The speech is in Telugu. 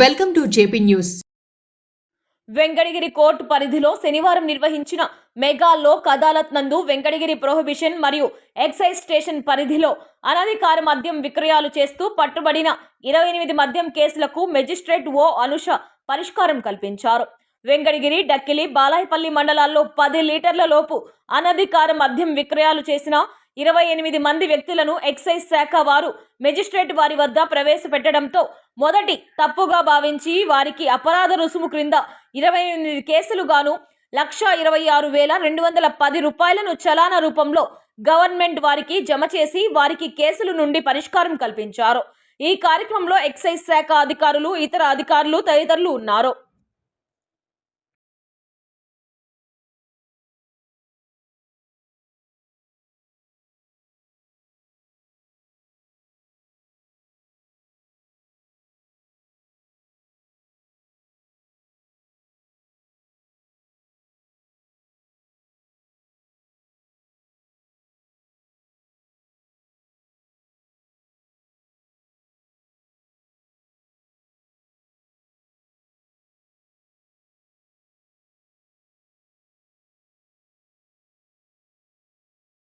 Welcome to JP news. Venkatagiri court పరిధిలో శనివారం నిర్వహించిన మెగా లోక్ అదాలత్ నందు వెంకటగిరి ప్రొహిబిషన్ మరియు ఎక్సైజ్ స్టేషన్ పరిధిలో అనధికార మద్యం విక్రయాలు చేస్తూ పట్టుబడిన ఇరవై ఎనిమిది మద్యం కేసులకు మెజిస్ట్రేట్ ఓ అనుష పరిష్కారం కల్పించారు. వెంకటగిరి డక్కిలి బాలాయపల్లి మండలాల్లో పది లీటర్ల లోపు అనధికార మద్యం విక్రయాలు చేసిన ఇరవై ఎనిమిది మంది వ్యక్తులను ఎక్సైజ్ శాఖ వారు మెజిస్ట్రేట్ వారి వద్ద ప్రవేశపెట్టడంతో మొదటి తప్పుగా భావించి వారికి అపరాధ రుసుము క్రింద ఇరవై ఎనిమిది కేసులుగాను లక్ష ఇరవై ఆరు వేల రెండు వందల పది రూపాయలను చలాన రూపంలో గవర్నమెంట్ వారికి జమ చేసి వారికి కేసుల నుండి పరిష్కారం కల్పించారు. ఈ కార్యక్రమంలో ఎక్సైజ్ శాఖ అధికారులు ఇతర అధికారులు తదితరులు ఉన్నారు.